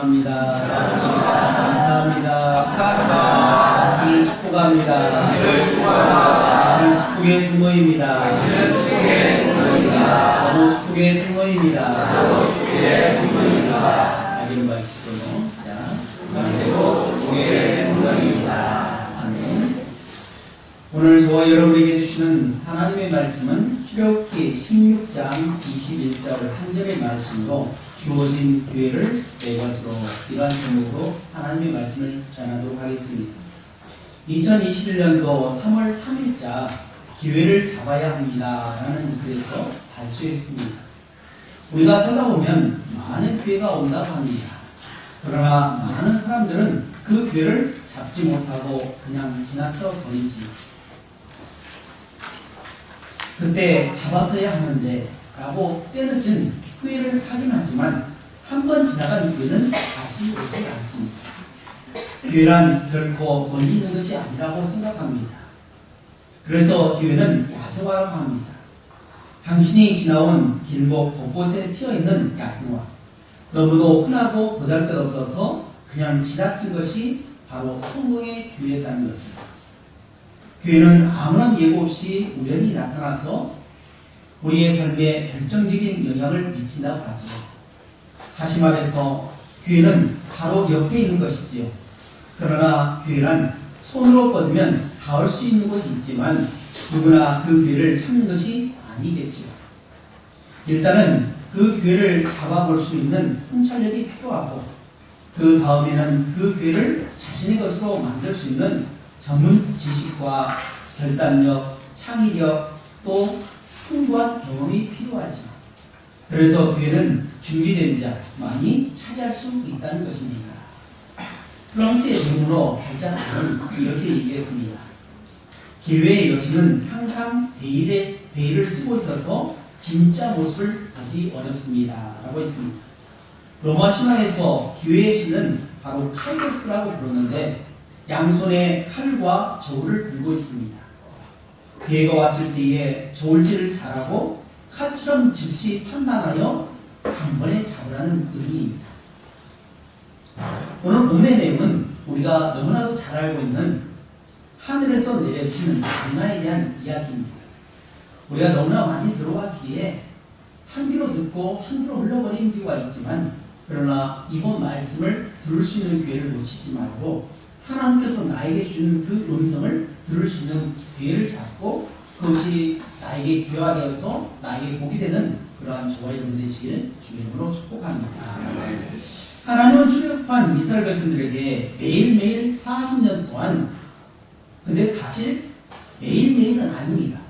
사랑합니다. 감사합니다. 당신을 축복합니다. 당신은 축복의 부모입니다. 너무 축복의 부모입니다. 아기는 밝히시고 자, 아멘. 오늘 저와 여러분에게 주시는 하나님의 말씀은 출애굽기 16장 21절 한 절의 말씀으로 주어진 기회를 내 것으로 이러한 제목으로 하나님의 말씀을 전하도록 하겠습니다. 2021년도 3월 3일자 기회를 잡아야 합니다. 라는 글에서 발표했습니다. 우리가 살다 보면 많은 기회가 온다고 합니다. 그러나 많은 사람들은 그 기회를 잡지 못하고 그냥 지나쳐 버리지. 그때 잡았어야 하는데 라고 때늦은 후회를 하긴 하지만 한 번 지나간 기회는 다시 오지 않습니다. 기회란 결코 멀리 있는 것이 아니라고 생각합니다. 그래서 기회는 야생화라고 합니다. 당신이 지나온 길목 곳곳에 피어있는 야생화. 너무도 흔하고 보잘것없어서 그냥 지나친 것이 바로 성공의 기회였다는 것입니다. 기회는 아무런 예고 없이 우연히 나타나서 우리의 삶에 결정적인 영향을 미친다고 하죠. 다시 말해서 기회는 바로 옆에 있는 것이지요. 그러나 기회란 손으로 뻗으면 닿을 수 있는 곳이 있지만 누구나 그 기회를 찾는 것이 아니겠지요. 일단은 그 기회를 잡아볼 수 있는 통찰력이 필요하고 그 다음에는 그 기회를 자신의 것으로 만들 수 있는 전문 지식과 결단력, 창의력 또 풍부한 경험이 필요하지. 그래서 기회는 준비된 자만이 차지할 수 있다는 것입니다. 프랑스의 정으로 발전하는 이렇게 얘기했습니다. 기회의 여신은 항상 베일에, 베일을 쓰고 있어서 진짜 모습을 보기 어렵습니다. 라고 했습니다. 로마 신화에서 기회의 신은 바로 칼로스라고 부르는데 양손에 칼과 저울을 들고 있습니다. 기회가 왔을 때에 저울질을 잘하고 칼처럼 즉시 판단하여 단번에 잡으라는 의미입니다. 오늘 본문의 내용은 우리가 너무나도 잘 알고 있는 하늘에서 내려주는 만나에 대한 이야기입니다. 우리가 너무나 많이 들어왔기에 한 귀로 듣고 한 귀로 흘러버린 귀가 있지만 그러나 이번 말씀을 들을 수 있는 기회를 놓치지 말고 하나님께서 나에게 주는 그 음성을 들을 수 있는 기회를 잡고 그것이 나에게 귀화 되어서 나에게 복이 되는 그러한 저와 여러분 되시길 주님으로 축복합니다. 하나님은 출애굽한 이스라엘 백성들에게 매일매일 40년 동안 근데 사실 매일매일은 아닙니다.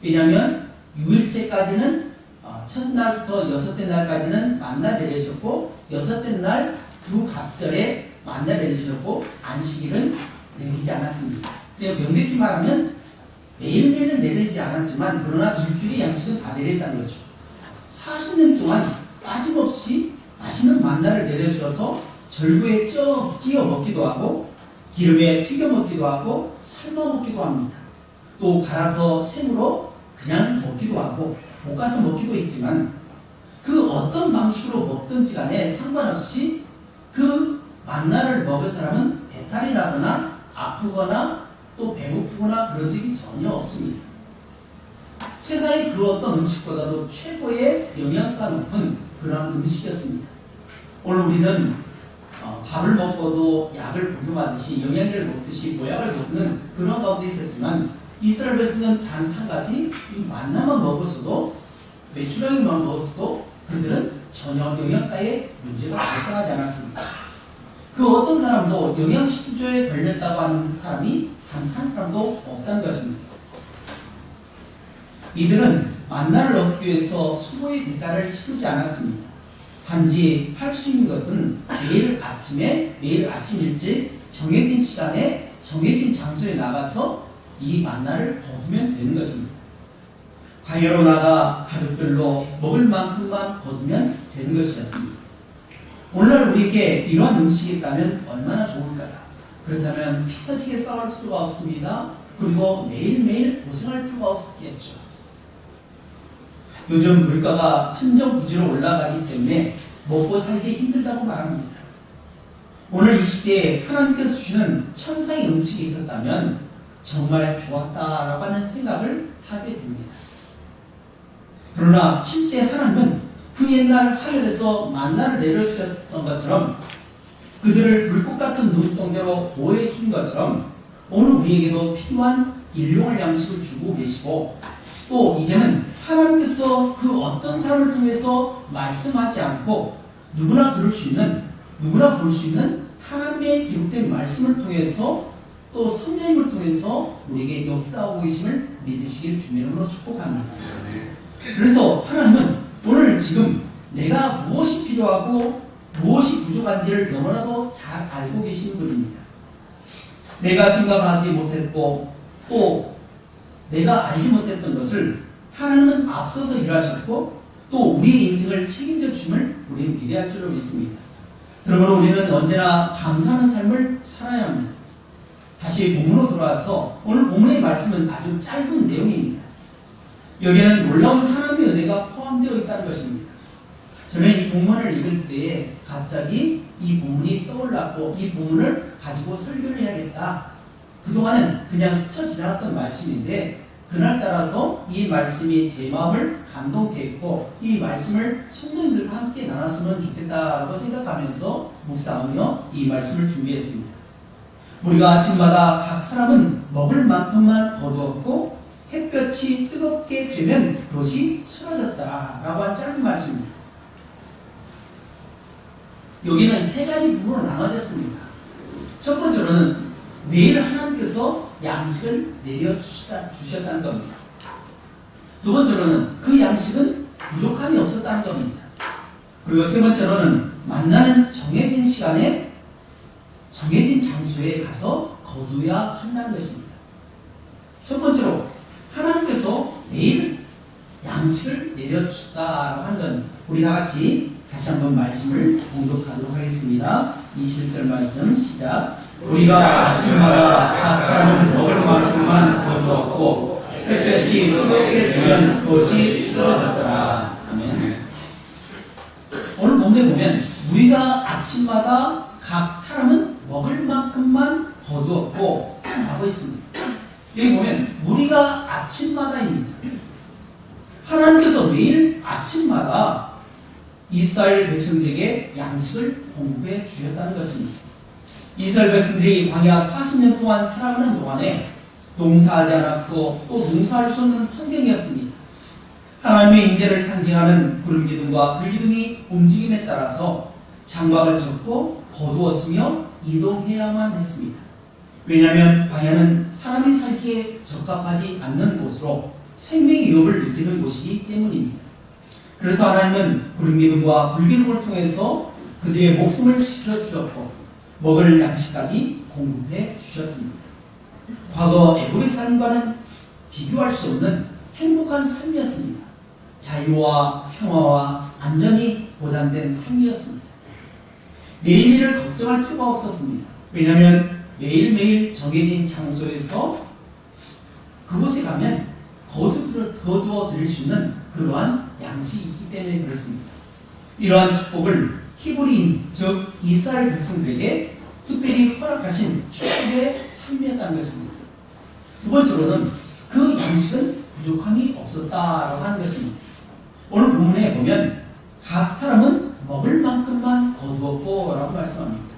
왜냐하면 6일째까지는 어, 첫날부터 여섯째 날까지는 만나 내리셨고 여섯째 날 두 갑절에 만나 내리셨고 안식일은 내리지 않았습니다. 그냥 명백히 말하면 매일매일은 내리지 않았지만 그러나 일주일의 양식은 다 내렸다는 거죠. 40년 동안 빠짐없이 맛있는 만나를 내려주셔서 절구에 쪄, 찌어 먹기도 하고 기름에 튀겨 먹기도 하고 삶아 먹기도 합니다. 또 갈아서 생으로 그냥 먹기도 하고 볶아서 먹기도 했지만 그 어떤 방식으로 먹든지 간에 상관없이 그 만나를 먹은 사람은 배탈이 나거나 아프거나 또 배고프거나 그런 적이 전혀 없습니다. 세상의 그 어떤 음식보다도 최고의 영양가 높은 그런 음식이었습니다. 오늘 우리는 어, 밥을 먹고도 약을 복용하듯이 영양제를 먹듯이 모약을 먹는 그런 가운데 있었지만 이스라엘 백성은 단한 가지 이 만나만 먹었어도 메추라기만 먹었어도 그들은 전혀 영양가에 문제가 발생하지 않았습니다. 그 어떤 사람도 영양실조에 걸렸다고 하는 사람이 단 한 사람도 없다는 것입니다. 이들은 만나를 얻기 위해서 수고의 대가를 치르지 않았습니다. 단지 할 수 있는 것은 매일 아침에 매일 아침 일찍 정해진 시간에 정해진 장소에 나가서 이 만나를 거두면 되는 것입니다. 광야로 나가 가족들로 먹을 만큼만 거두면 되는 것이었습니다. 오늘날 우리에게 이러한 음식이 있다면 얼마나 좋을까요? 그렇다면 피 터지게 싸울 필요가 없습니다. 그리고 매일매일 고생할 필요가 없겠죠. 요즘 물가가 천정부지로 올라가기 때문에 먹고 살기 힘들다고 말합니다. 오늘 이 시대에 하나님께서 주시는 천상의 음식이 있었다면 정말 좋았다라고 하는 생각을 하게 됩니다. 그러나 실제 하나님은 그 옛날 하늘에서 만나를 내려주셨던 것처럼 그들을 불꽃 같은 눈동자로 보호해 준 것처럼 오늘 우리에게도 필요한 일용할 양식을 주고 계시고 또 이제는 하나님께서 그 어떤 사람을 통해서 말씀하지 않고 누구나 들을 수 있는 누구나 볼 수 있는 하나님의 기록된 말씀을 통해서 또 성령님을 통해서 우리에게 역사하고 계심을 믿으시길 주님으로 축복합니다. 그래서 하나님은 오늘 지금 내가 무엇이 필요하고 무엇이 부족한지를 너무나도 잘 알고 계신 분입니다. 내가 생각하지 못했고 또 내가 알지 못했던 것을 하나님은 앞서서 일하셨고 또 우리의 인생을 책임져 주심을 우리는 기대할 줄로 믿습니다. 그러므로 우리는 언제나 감사하는 삶을 살아야 합니다. 다시 본문으로 돌아와서 오늘 본문의 말씀은 아주 짧은 내용입니다. 여기에는 놀라운 하나님의 은혜가 포함되어 있다는 것입니다. 저는 이 본문을 읽을 때에 갑자기 이 본문이 떠올랐고 이 본문을 가지고 설교를 해야겠다. 그동안은 그냥 스쳐 지나갔던 말씀인데 그날 따라서 이 말씀이 제 마음을 감동케 했고 이 말씀을 성도님들과 함께 나눴으면 좋겠다고 생각하면서 묵상하며 이 말씀을 준비했습니다. 우리가 아침마다 각 사람은 먹을 만큼만 거두었고 햇볕이 뜨겁게 되면 그것이 쓰러졌다라고 한 짧은 말씀입니다. 여기는 세 가지 부분으로 나눠졌습니다. 첫 번째로는 매일 하나님께서 양식을 내려주셨다, 주셨다는 겁니다. 두 번째로는 그 양식은 부족함이 없었다는 겁니다. 그리고 세 번째로는 만나는 정해진 시간에 정해진 장소에 가서 거두어야 한다는 것입니다. 첫 번째로 하나님께서 매일 양식을 내려주셨다라고 하는 건 우리 다 같이 다시 한번 말씀을 공독하도록 하겠습니다. 21절 말씀 시작. 우리가 아침마다 각 사람은 먹을 만큼만 거두었고 햇볕이 뜨겁게 되면 그것이 쓰러졌더라. 아멘. 오늘 본문에 보면 우리가 아침마다 각 사람은 먹을 만큼만 거두었고 라고 있습니다. 여기 보면 우리가 아침마다입니다. 하나님께서 매일 아침마다 이스라엘 백성들에게 양식을 공급해 주셨다는 것입니다. 이스라엘 백성들이 광야 40년 동안 살아가는 동안에 농사하지 않았고 또 농사할 수 없는 환경이었습니다. 하나님의 인재를 상징하는 구름 기둥과 불 기둥이 움직임에 따라서 장막을 쳤고 거두었으며 이동해야만 했습니다. 왜냐하면 광야는 사람이 살기에 적합하지 않는 곳으로 생명의 위협을 느끼는 곳이기 때문입니다. 그래서 하나님은 구름 기둥과 불 기둥을 통해서 그들의 목숨을 지켜주셨고 먹을 양식까지 공급해 주셨습니다. 과거 애굽의 삶과는 비교할 수 없는 행복한 삶이었습니다. 자유와 평화와 안전이 보장된 삶이었습니다. 내일 일을 걱정할 필요가 없었습니다. 왜냐하면 매일매일 정해진 장소에서 그곳에 가면 거두, 거두어 드릴 수 있는 그러한 양식이 있기 때문에 그렇습니다. 이러한 축복을 히브리인 즉 이스라엘 백성들에게 특별히 허락하신 축복의 삶이었다는 것입니다. 두 번째로는 그 양식은 부족함이 없었다라고 하는 것입니다. 오늘 본문에 보면 각 사람은 먹을 만큼만 거두었고 라고 말씀합니다.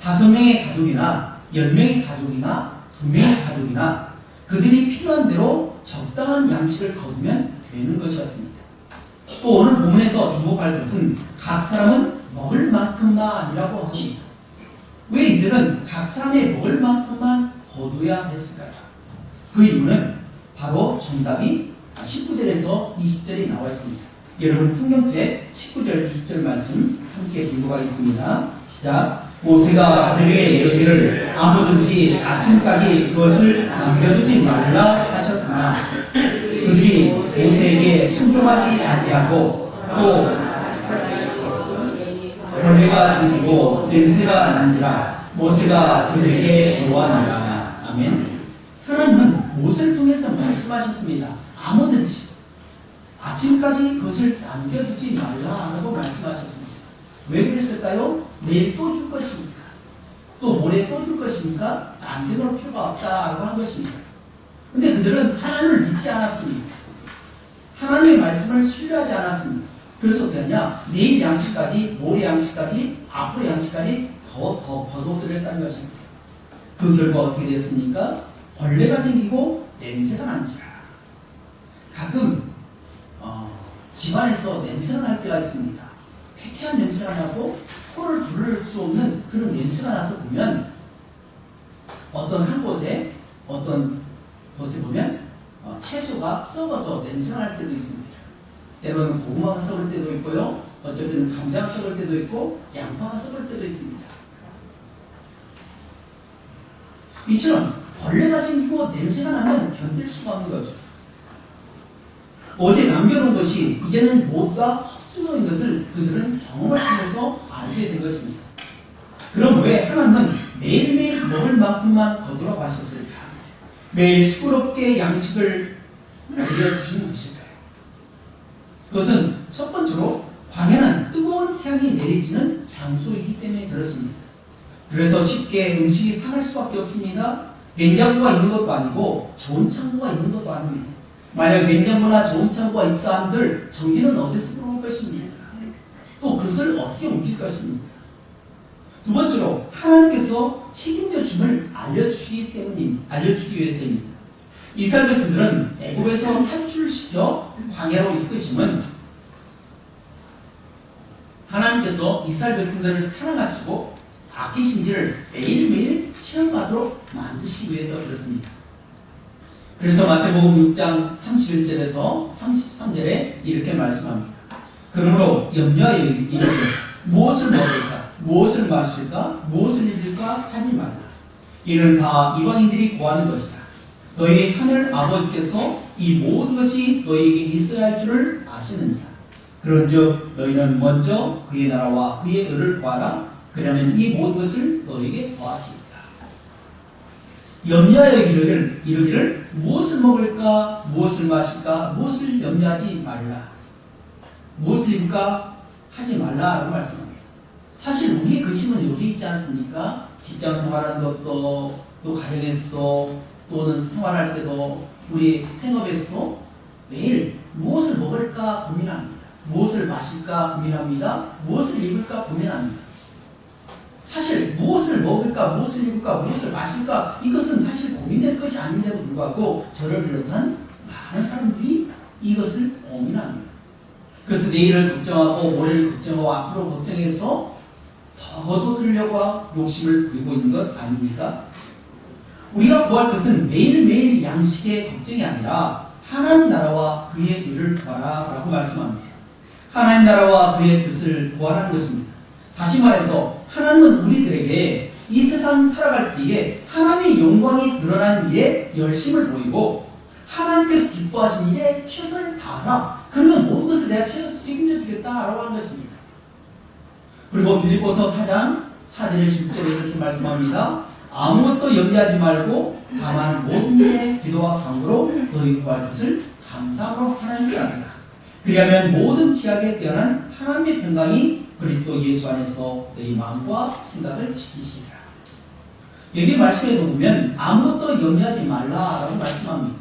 다섯 명의 가족이나 열 명의 가족이나 두 명의 가족이나 그들이 필요한 대로 적당한 양식을 거두면 되는 것이었습니다. 또 오늘 본문에서 주목할 것은 각 사람은 먹을 만큼만이라고 합니다. 왜 이들은 각 사람의 먹을 만큼만 거두어야 했을까요? 그 이유는 바로 정답이 19절에서 20절에 나와 있습니다. 여러분 성경책 19절 20절 말씀 함께 공부하겠습니다. 시작. 모세가 그들에게 이르기를 아무든지 아침까지 그것을 남겨두지 말라 하셨으나 그들이 모세에게 순종하지 아니하고 또 벌레가 생기고 냄새가 난지라 모세가 그들에게 요하니라 아멘 하나님은 모세를 통해서 말씀하셨습니다 아무든지 아침까지 그것을 남겨두지 말라 라고 말씀하셨습니다 왜 그랬을까요? 내일 또 줄 것이니까. 또 모레 또 줄 것이니까 남겨놓을 필요가 없다라고 한 것입니다. 근데 그들은 하나님을 믿지 않았습니다. 하나님의 말씀을 신뢰하지 않았습니다. 그래서 하냐? 내일 양식까지, 모레 양식까지, 앞으로 양식까지 더, 더 거둬들였다는 것입니다. 그 결과 어떻게 됐습니까? 벌레가 생기고 냄새가 난지라. 가끔 어, 집안에서 냄새가 날 때가 있습니다. 쾌쾌한 냄새가 나고 코를 부를 수 없는 그런 냄새가 나서 보면 어떤 한 곳에 어떤 곳에 보면 어, 채소가 썩어서 냄새가 날 때도 있습니다. 때로는 고구마가 썩을 때도 있고요. 어쩔 때는 감자가 썩을 때도 있고 양파가 썩을 때도 있습니다. 이처럼 벌레가 생기고 냄새가 나면 견딜 수가 없는 거죠. 어제 남겨놓은 것이 이제는 모두가 헛수고인 것을 그들은 경험을 통해서 알게 된 것입니다. 그럼 왜 하나님은 매일매일 먹을 만큼만 거두라고 하셨을까? 매일 수고롭게 양식을 내려주시는 것일까요? 그것은 첫 번째로 광야는 뜨거운 태양이 내리지는 장소이기 때문에 그렇습니다. 그래서 쉽게 음식이 상할 수밖에 없습니다. 냉장고가 있는 것도 아니고 좋은 창고가 있는 것도 아닙니다. 만약 냉장고나 좋은 창고가 있다 한들 전기는 어디서 들어올 것입니까? 또 그것을 어떻게 옮길 것입니까? 두 번째로 하나님께서 책임져 줌을 알려주시기 때문입니다. 알려주기 위해서입니다. 이스라엘 백성들은 애굽에서 탈출시켜 광야로 이끄심은 하나님께서 이스라엘 백성들을 사랑하시고 아끼신지를 매일매일 체험하도록 만드시기 위해서 그렇습니다. 그래서 마태복음 6장 31절에서 33절에 이렇게 말씀합니다. 그러므로 염려하여 이르되 무엇을 먹을까, 무엇을 마실까, 무엇을 입을까 하지 말라. 이는 다 이방인들이 구하는 것이다. 너희 하늘 아버지께서 이 모든 것이 너희에게 있어야 할 줄을 아시느니라. 그런즉 너희는 먼저 그의 나라와 그의 의를 구하라. 그러면 이 모든 것을 너희에게 더하시리라. 염려하여 이르기를, 이르기를 무엇을 먹을까, 무엇을 마실까, 무엇을 염려하지 말라. 무엇을 입을까 하지 말라라고 말씀합니다. 사실 우리의 근심은 여기 있지 않습니까? 직장 생활하는 것도 또 가정에서도 또는 생활할 때도 우리 생업에서도 매일 무엇을 먹을까 고민합니다. 무엇을 마실까 고민합니다. 무엇을 입을까 고민합니다. 사실 무엇을 먹을까, 무엇을 입을까, 무엇을 마실까 이것은 사실 고민될 것이 아닌데도 불구하고 저를 비롯한 많은 사람들이 이것을 고민합니다. 그래서 내일을 걱정하고 모레를 걱정하고 앞으로 걱정해서 더 거둬들려고 욕심을 부리고 있는 것 아닙니까? 우리가 구할 것은 매일매일 양식의 걱정이 아니라 하나님 나라와 그의 의를 구하라 라고 말씀합니다. 하나님 나라와 그의 뜻을 구하라는 것입니다. 다시 말해서 하나님은 우리들에게 이 세상 살아갈 때에 하나님의 영광이 드러난 일에 열심을 보이고 하나님께서 기뻐하신 일에 최선을 다하라. 그러면 모든 것을 내가 책임져 주겠다라고 하는 것입니다. 그리고 빌보서 4장 4절의 10절에 이렇게 말씀합니다. 아무것도 염려하지 말고 다만 모든 일에 기도와 간구로 너희 구할 것을 감사로 하나님께 하리라. 그리하면 모든 지약에 뛰어난 하나님의 평강이 그리스도 예수 안에서 너희 마음과 생각을 지키시리라. 여기 말씀에 보면 아무것도 염려하지 말라라고 말씀합니다.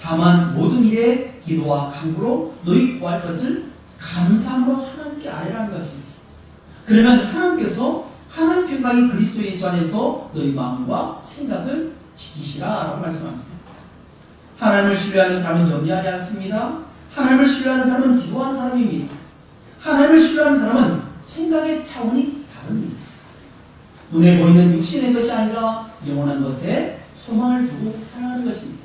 다만 모든 일에 기도와 간구로 너희 구할 것을 감사함으로 하나님께 아뢰라는 것입니다. 그러면 하나님께서 하나님 평강이 그리스도 예수 안에서 너희 마음과 생각을 지키시라라고 말씀합니다. 하나님을 신뢰하는 사람은 염려하지 않습니다. 하나님을 신뢰하는 사람은 기도하는 사람입니다. 하나님을 신뢰하는 사람은 생각의 차원이 다릅니다. 눈에 보이는 육신의 것이 아니라 영원한 것에 소망을 두고 살아가는 것입니다.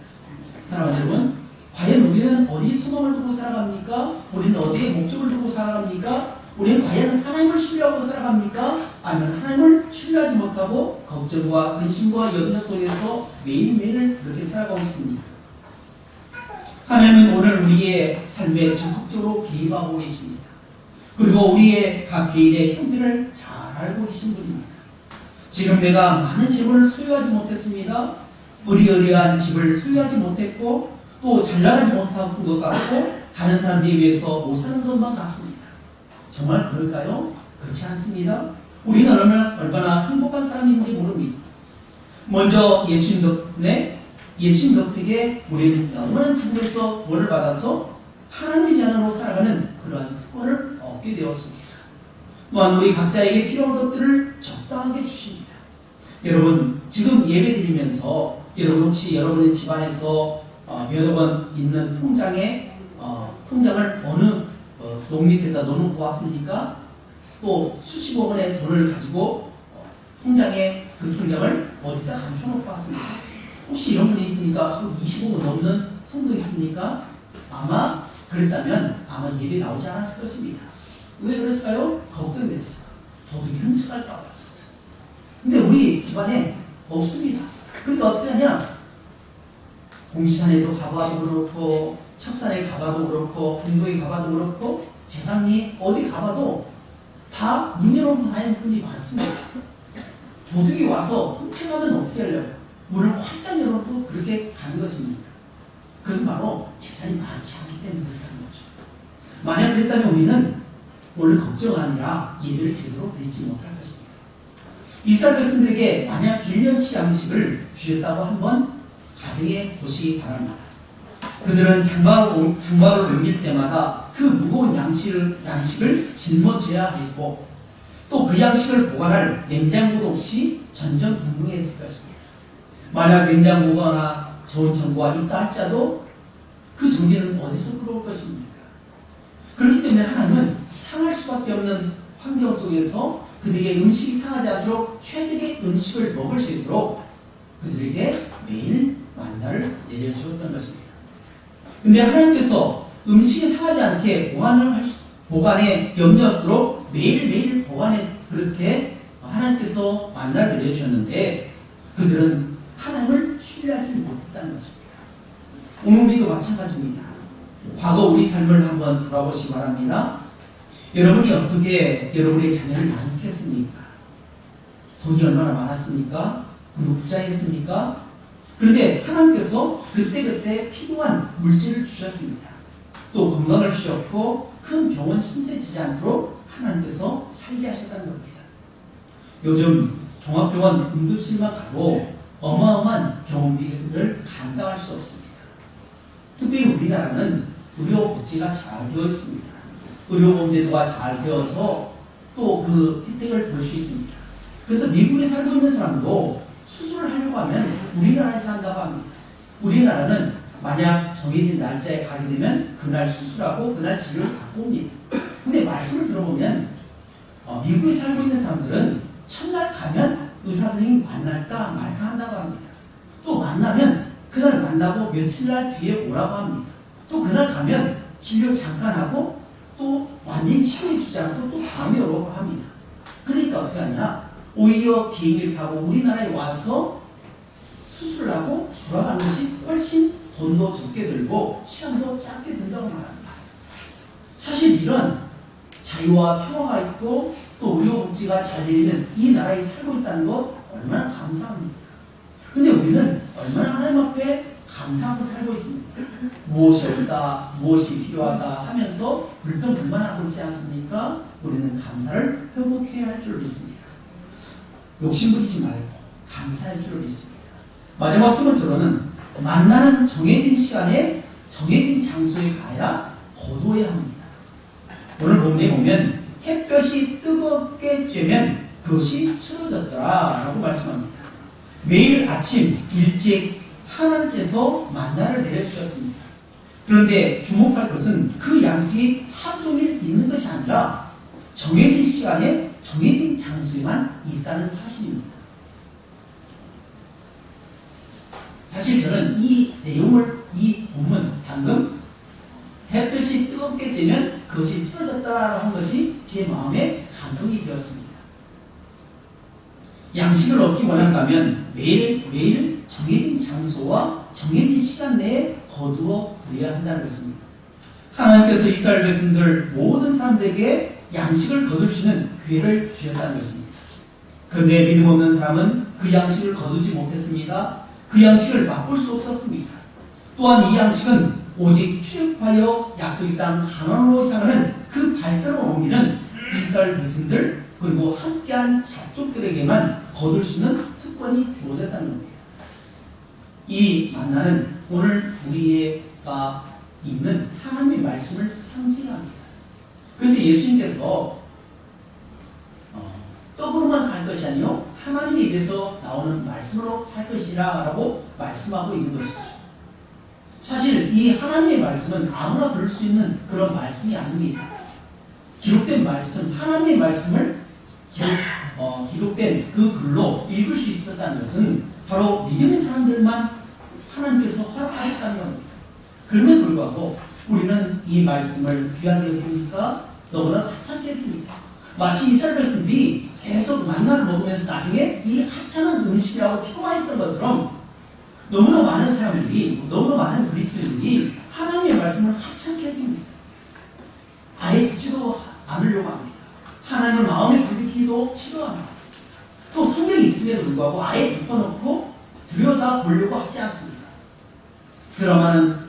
사랑하는 여러분, 과연 우리는 어디에 소망을 두고 살아갑니까? 우리는 어디에 목적을 두고 살아갑니까? 우리는 과연 하나님을 신뢰하고 살아갑니까? 아니면 하나님을 신뢰하지 못하고 걱정과 근심과 염려 속에서 매일매일 그렇게 살아가고 있습니까? 하나님은 오늘 우리의 삶에 적극적으로 개입하고 계십니다. 그리고 우리의 각 개인의 형편을 잘 알고 계신 분입니다. 지금 내가 많은 집을 소유하지 못했습니다. 의리의리한 집을 소유하지 못했고 또 잘 나가지 못한 것 같고 다른 사람들에 비해서 못 사는 것만 같습니다. 정말 그럴까요? 그렇지 않습니다. 우리는 얼마나, 얼마나 행복한 사람인지 모릅니다. 먼저 예수님 덕분에 예수님 덕택에 우리는 영원한 천국에서 구원을 받아서 하나님의 자녀로 살아가는 그러한 특권을 얻게 되었습니다. 또한 우리 각자에게 필요한 것들을 적당하게 주십니다. 여러분 지금 예배 드리면서 여러분 혹시 여러분의 집안에서 어, 여러 번 있는 통장에 어, 통장을 어느 어, 농 밑에다 넣어놓고 왔습니까? 또 수십억 원의 돈을 가지고 어, 통장에 그 통장을 어디다 감춰놓고 왔습니까? 혹시 이런 분이 있습니까? 20억 원 넘는 성도 있습니까? 아마 그랬다면 아마 예배 나오지 않았을 것입니다. 왜 그랬을까요? 걱정됐어. 도둑이 훔쳐갈까 봐서. 근데 우리 집안에 없습니다. 그러니까 어떻게 하냐? 공시산에도 가봐도 그렇고 척산에 가봐도 그렇고 분도에 가봐도 그렇고 재상리 어디 가봐도 다문 다니는 분이 많습니다. 도둑이 와서 훔쳐가면 어떻게 하려고? 문을 활짝 열어놓고 그렇게 가는 것입니다. 그것은 바로 재산이 많지 않기 때문에 그렇다는 거죠. 만약 그랬다면 우리는 오늘 걱정 아니라 예배를 제대로 드리지 못할 것입니다. 이스라엘 백성들에게 만약 1년치 양식을 주셨다고 한번 가정해 보시기 바랍니다. 그들은 장막을, 장막을 옮길 때마다 그 무거운 양식을, 양식을 짊어져야 했고 또 그 양식을 보관할 냉장고도 없이 전전긍긍했을 것입니다. 만약 냉장고거나 좋은 정보가 있다 할지라도 그 전기는 어디서 끌어올 것입니까? 그렇기 때문에 하나님은 상할 수밖에 없는 환경 속에서 그들에게 음식이 상하지 않도록 최대의 음식을 먹을 수 있도록 그들에게 매일 만나를 내려주었던 것입니다. 근데 하나님께서 음식이 상하지 않게 보관을 할 수, 보관에 염려 없도록 매일매일 보관에 그렇게 하나님께서 만나를 내려주셨는데 그들은 하나님을 신뢰하지 못했다는 것입니다. 오늘 우리도 마찬가지입니다. 과거 우리 삶을 한번 돌아보시기 바랍니다. 여러분이 어떻게 여러분의 자녀를 양육했습니까? 돈이 얼마나 많았습니까? 그리고 부자였습니까? 그런데 하나님께서 그때그때 필요한 물질을 주셨습니다. 또 건강을 주셨고 큰 병원 신세지지 않도록 하나님께서 살게 하셨다는 겁니다. 요즘 종합병원 응급실만 가도 어마어마한 병원비를 감당할 수 없습니다. 특별히 우리나라는 의료복지가 잘 되어 있습니다. 의료보험제도가 잘 되어서 또 그 혜택을 볼 수 있습니다. 그래서 미국에 살고 있는 사람도 수술을 하려고 하면 우리나라에서 한다고 합니다. 우리나라는 만약 정해진 날짜에 가게 되면 그날 수술하고 그날 치료를 받고 옵니다. 근데 말씀을 들어보면 어, 미국에 살고 있는 사람들은 첫날 가면 의사 선생님 만날까 말까 한다고 합니다. 또 만나면 그날 만나고 며칠 날 뒤에 오라고 합니다. 또 그날 가면 진료 잠깐 하고 또 완전히 치료해 주지 않고 또 다음에 오라고 합니다. 그러니까 어떻게 하냐? 오히려 비행기를 타고 우리나라에 와서 수술을 하고 돌아가는 것이 훨씬 돈도 적게 들고 시간도 짧게 든다고 말합니다. 사실 이런 자유와 평화가 있고 또 의료복지가 잘 되는 이 나라에 살고 있다는 것 얼마나 감사합니까? 근데 우리는 얼마나 하나님 앞에 감사하고 살고 있습니까? 무엇이 없다, 무엇이 필요하다 하면서 불평 불만하고 있지 않습니까? 우리는 감사를 회복해야 할 줄 믿습니다. 욕심 부리지 말고 감사할 줄 믿습니다. 마지막 세 번째로는 만나는 정해진 시간에 정해진 장소에 가야 거두어야 합니다. 오늘 본문에 보면 햇볕이 뜨겁게 쬐면 그것이 쓰러졌더라 라고 말씀합니다. 매일 아침 일찍 하나님께서 만나를 내려주셨습니다. 그런데 주목할 것은 그 양식이 하루 종일 있는 것이 아니라 정해진 시간에 정해진 장소에만 있다는 사실입니다. 사실 저는 이 내용을 이 본문 방금 햇볕이 뜨겁게 쬐면 그것이 쓰러졌다라고 한 것이 제 마음에 감동이 되었습니다. 양식을 얻기 원한다면 매일 매일 정해진 장소와 정해진 시간 내에 거두어 드려야 한다는 것입니다. 하나님께서 이스라엘 백성들 모든 사람들에게 양식을 거둘 수 있는 기회를 주셨다는 것입니다. 그런데 믿음 없는 사람은 그 양식을 거두지 못했습니다. 그 양식을 맛볼 수 없었습니다. 또한 이 양식은 오직 출입하여 약속의 땅 가나안으로 향하는 그 발걸음을 옮기는 이스라엘 백성들 그리고 함께한 잡족들에게만 거둘 수 있는 특권이 주어졌다는 겁니다. 이 만나는 오늘 우리가 있는 하나님의 말씀을 상징합니다. 그래서 예수님께서 어, 떡으로만 살 것이 아니요 하나님의 입에서 나오는 말씀으로 살 것이라 라고 말씀하고 있는 것이죠. 사실 이 하나님의 말씀은 아무나 들을 수 있는 그런 말씀이 아닙니다. 기록된 말씀, 하나님의 말씀을 기록, 어, 기록된 그 글로 읽을 수 있었다는 것은 바로 믿음의 사람들만 하나님께서 허락하셨다는 겁니다. 그럼에도 불구하고 우리는 이 말씀을 귀하게 여깁니까? 너무나 하찮게 여깁니다. 마치 이스라엘 백성들이 계속 만나를 먹으면서 나중에 이 하찮은 음식이라고 평화했던 것처럼 너무나 많은 사람들이, 너무나 많은 그리스도인들이 하나님의 말씀을 하찮게 여깁니다. 아예 듣지도 않으려고 합니다. 하나님을 마음에 두기도 싫어합니다. 또 성경이 있음에도 불구하고 아예 덮어놓고 들여다 보려고 하지 않습니다. 드라마는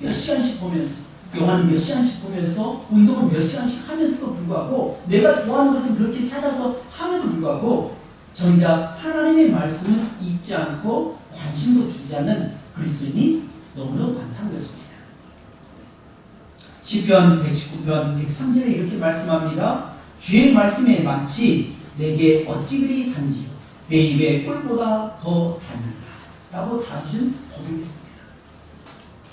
몇 시간씩 보면서 영화는 몇 시간씩 보면서 운동은 몇 시간씩 하면서도 불구하고 내가 좋아하는 것은 그렇게 찾아서 함에도 불구하고 정작 하나님의 말씀은 읽지 않고 관심도 주지 않는 그리스도인이 너무나 많다는 것입니다. 시편 119편 103절에 이렇게 말씀합니다. 주의 말씀에 마치 내게 어찌 그리 단지요 내 입에 꿀보다 더 단다 라고 다윗은 고백했습니다.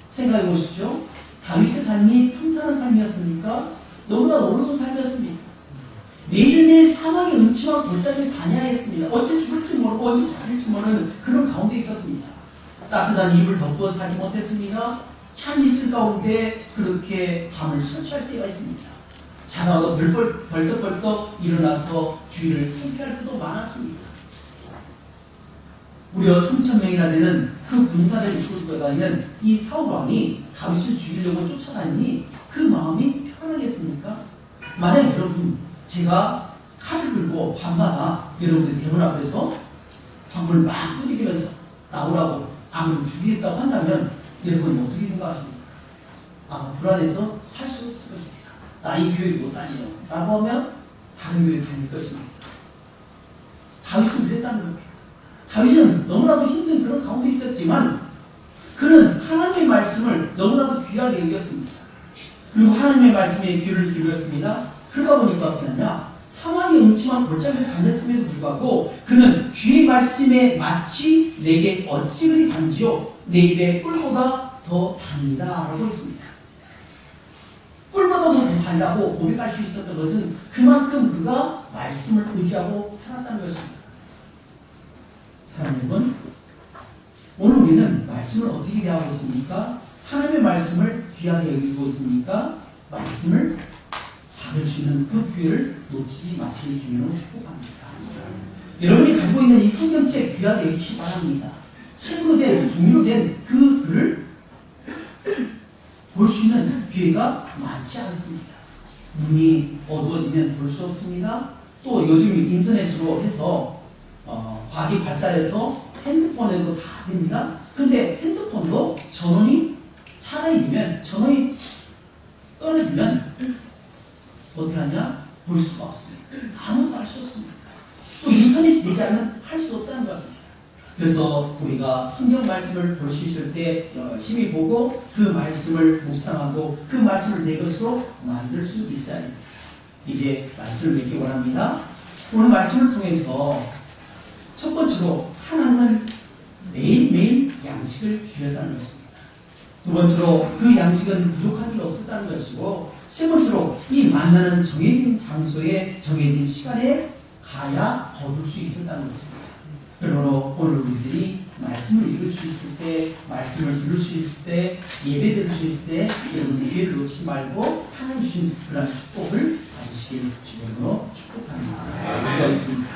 생각해 보십시오. 다윗의 삶이 평탄한 삶이었습니까? 너무나 어려운 삶이었습니다. 매일매일 사망의 음침한 골짜기를 다녀야했습니다. 언제 죽을지 모르고 언제 자릴지 모르는 그런 가운데 있었습니다. 따뜻한 이불 덮고 살지 못했습니다. 찬 이슬 가운데 그렇게 밤을 설치할 때가 있습니다. 자다가 벌떡벌떡 일어나서 주위를 살피할 때도 많았습니다. 무려 3천 명이나 되는 그 군사들 이끌고 다니는 이 사울왕이 다윗을 죽이려고 쫓아다니니 그 마음이 편하겠습니까? 만약 여러분 제가 칼을 들고 밤마다 여러분의 대문 앞에서 밤을 막 두드리면서 나오라고 아무를 죽이겠다고 한다면 여러분은 어떻게 생각하십니까? 아 불안해서 살 수 없을 것입니다. 나 이 교육 못 다니요. 라고 하면 다른 교육 다닐 것입니다. 다윗은 그랬다는 겁니다. 다윗은 너무나도 힘든 그런 가운데 있었지만 그는 하나님의 말씀을 너무나도 귀하게 여겼습니다. 그리고 하나님의 말씀에 귀를 기울였습니다. 그러다 보니까 하냐 사망의 음침한 골짜기를 다녔음에도 불구하고 그는 주의 말씀에 마치 내게 어찌 그리 단지요 내 입에 꿀보다 더 단다 라고 했습니다. 꿀보다 더 단다고 고백할 수 있었던 것은 그만큼 그가 말씀을 의지하고 살았다는 것입니다. 사랑하는 여러분, 오늘 우리는 말씀을 어떻게 대하고 있습니까? 하나님의 말씀을 귀하게 여기고 있습니까? 말씀을 받을 수 있는 그 기회를 놓치지 마시길 주님으로 축복합니다. 여러분이 가지고 있는 이 성경책 귀하게 여기시 바랍니다. 책으로 된, 종이로 된 그 글을 볼 수 있는 기회가 많지 않습니다. 눈이 어두워지면 볼 수 없습니다. 또 요즘 인터넷으로 해서 어, 과학이 발달해서 핸드폰에도 다 됩니다. 근데 핸드폰도 전원이 차단이 되면 전원이 떨어지면 어떻게 하냐? 볼 수가 없습니다. 아무것도 할 수 없습니다. 또 인터넷이 되지 않으면 할 수 없다는 겁니다. 그래서 우리가 성경 말씀을 볼 수 있을 때 열심히 보고 그 말씀을 묵상하고 그 말씀을 내 것으로 만들 수 있어야 합니다. 이게 말씀을 맺기 원합니다. 오늘 말씀을 통해서 첫 번째로 하나님은 매일매일 양식을 주셨다는 것입니다. 두 번째로 그 양식은 부족한 게 없었다는 것이고 세 번째로 이 만나는 정해진 장소에 정해진 시간에 가야 거둘 수 있었다는 것입니다. 그러므로 오늘 우리들이 말씀을 읽을 수 있을 때, 말씀을 들을 수 있을 때, 예배 드릴 수 있을 때 여러분 기회를 놓지 말고 하나님 주신 그런 축복을 받으시길 주님으로 축복합니다. 기도하겠습니다.